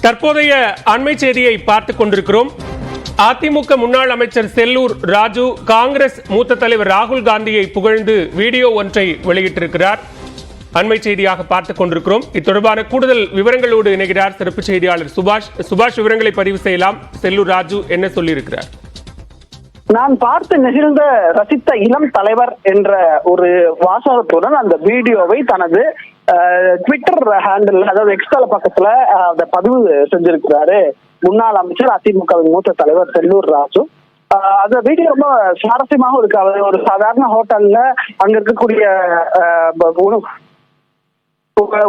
தற்போதைய அண்மை செய்தியை பார்த்துக் கொண்டிருக்கிறோம். அதிமுக முன்னாள் அமைச்சர் செல்லூர் ராஜு காங்கிரஸ் மூத்த தலைவர் ராகுல் காந்தியை புகழ்ந்து வீடியோ ஒன்றை வெளியிட்டிருக்கிறார். அண்மை செய்தியாக பார்த்துக் கொண்டிருக்கிறோம். இத்தொடர்பான கூடுதல் விவரங்களோடு இணைகிறார் சிறப்பு செய்தியாளர் சுபாஷ். சுபாஷ் விவரங்களை பதிவு செய்யலாம். செல்லூர் ராஜு என்ன சொல்லியிருக்கிறார்? நான் பார்த்து நெகிழ்ந்த ரசித்த இளம் தலைவர் என்ற ஒரு வாசகத்துடன் அந்த வீடியோவை தனது ட்விட்டர் ஹேண்டில் அதாவது எக்ஸ்தல பக்கத்துல அந்த அதை பதிவு செஞ்சிருக்கிறாரு. முன்னாள் அமைச்சர் அதிமுகவின் மூத்த தலைவர் செல்லூர் ராஜு. அந்த வீடியோ ரொம்ப சுவாரஸ்யமாகவும் இருக்கு. அவர் ஒரு சாதாரண ஹோட்டல்ல அங்க இருக்கக்கூடிய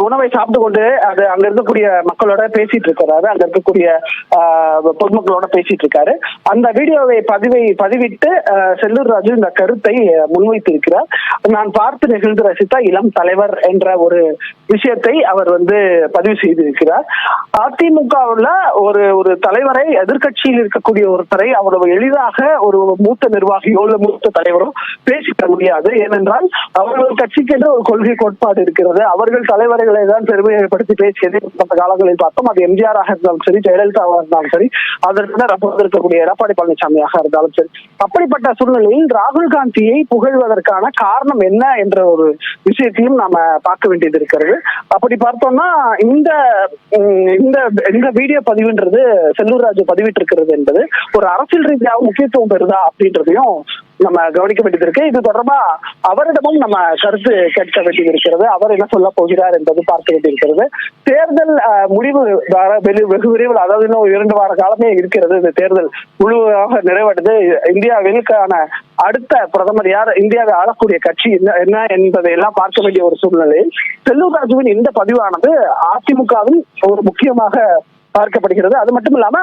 உணவை சாப்பிட்டு கொண்டு அது அங்க இருக்கக்கூடிய மக்களோட பேசிட்டு இருக்கிறாரு. அங்க இருக்கக்கூடிய பொதுமக்களோட பேசிட்டு இருக்காரு. அந்த வீடியோவை பதிவை பதிவிட்டு செல்லூர் ராஜு இந்த கருத்தை முன்வைத்து முன்வைத்திருக்கிறார். நான் பார்த்து நிகழ்ந்து ரசித்த இளம் தலைவர் என்ற ஒரு விஷயத்தை அவர் வந்து பதிவு செய்திருக்கிறார். அதிமுகவுல ஒரு ஒரு தலைவரை எதிர்கட்சியில் இருக்கக்கூடிய ஒருத்தரை அவ்வளவு எளிதாக ஒரு மூத்த நிர்வாகியோ இல்ல மூத்த தலைவரோ பேசிக்க முடியாது. ஏனென்றால் அவர்கள் கட்சிக்கென்று ஒரு கொள்கை கோட்பாடு இருக்கிறது. அவர்கள் தலைவர் தலைவர்களை தான் பெருமைப்படுத்தி பேசியது கடந்த காலங்களில் பார்த்தோம். அது எம்ஜிஆராக இருந்தாலும் சரி ஜெயலலிதாவாக இருந்தாலும் சரி அதற்கு அப்போது இருக்கக்கூடிய எடப்பாடி பழனிசாமியாக இருந்தாலும் சரி. அப்படிப்பட்ட சூழ்நிலையில் ராகுல் காந்தியை புகழ்வதற்கான காரணம் என்ன என்ற ஒரு விஷயத்தையும் நாம பார்க்க வேண்டியது இருக்கிறது. அப்படி பார்த்தோம்னா இந்த இந்த இந்த வீடியோ பதிவுன்றது செல்லூர் ராஜு பதிவிட்டிருக்கிறது என்பது ஒரு அரசியல் ரீதியாக முக்கியத்துவம் பெறுதா அப்படின்றதையும் நம்ம கவனிக்க வேண்டியது இருக்கு. இது தொடர்பா அவரிடமும் நம்ம கருத்து கேட்க வேண்டியது இருக்கிறது அவர் என்ன சொல்ல போகிறார் என்பது பார்க்க வேண்டியிருக்கிறது. தேர்தல் முடிவு வர வெகு வெகு விரைவில் அதாவது இன்னும் இரண்டு வார காலமே இருக்கிறது. இந்த தேர்தல் முழுவதாக நிறைவடைந்து இந்தியாவிற்கான அடுத்த பிரதமர் யார் இந்தியாவை ஆளக்கூடிய கட்சி என்ன என்ன என்பதை எல்லாம் பார்க்க வேண்டிய ஒரு சூழ்நிலையில் செல்லூர் ராஜுவின் இந்த பதிவானது அதிமுகவின் ஒரு முக்கியமாக பார்க்கப்படுகிறது. அது மட்டும் இல்லாம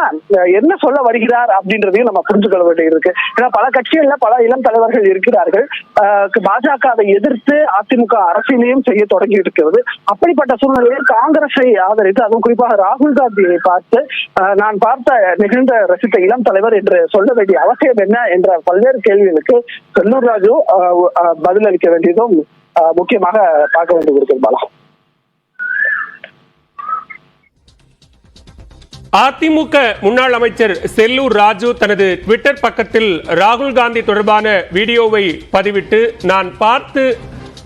என்ன சொல்ல வருகிறார் அப்படின்றதையும் நம்ம புரிஞ்சு கொள்ள வேண்டியது இருக்கு ஏன்னா பல கட்சிகள்ல பல இளம் தலைவர்கள் இருக்கிறார்கள். பாஜக பாஜகவை எதிர்த்து அதிமுக அரசியலையும் செய்ய தொடங்கி இருக்கிறது அப்படிப்பட்ட சூழ்நிலையில் காங்கிரஸை ஆதரித்து அதுவும் குறிப்பாக ராகுல் காந்தியை பார்த்து நான் பார்த்த நிகழ்ந்த ரசித்த இளம் தலைவர் என்று சொல்ல வேண்டிய அவசியம் என்ன என்ற பல்வேறு கேள்விகளுக்கு செல்லூர் ராஜு பதிலளிக்க வேண்டியதும் முக்கியமாக பார்க்க வேண்டியது இருக்கு பாலா. அதிமுக முன்னாள் அமைச்சர் செல்லூர் ராஜு தனது ட்விட்டர் பக்கத்தில் ராகுல் காந்தி தொடர்பான வீடியோவை பதிவிட்டு நான் பார்த்து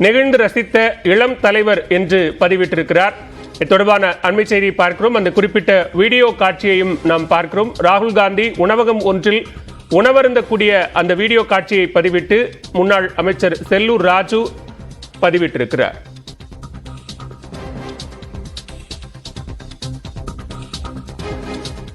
நெகிழ்ந்து ரசித்த இளம் தலைவர் என்று பதிவிட்டிருக்கிறார். இது தொடர்பான அண்மை செய்தியை பார்க்கிறோம். அந்த குறிப்பிட்ட வீடியோ காட்சியையும் நாம் பார்க்கிறோம். ராகுல் காந்தி உணவகம் ஒன்றில் உணவருந்தக்கூடிய அந்த வீடியோ காட்சியை பதிவிட்டு முன்னாள் அமைச்சர் செல்லூர் ராஜு பதிவிட்டிருக்கிறார்.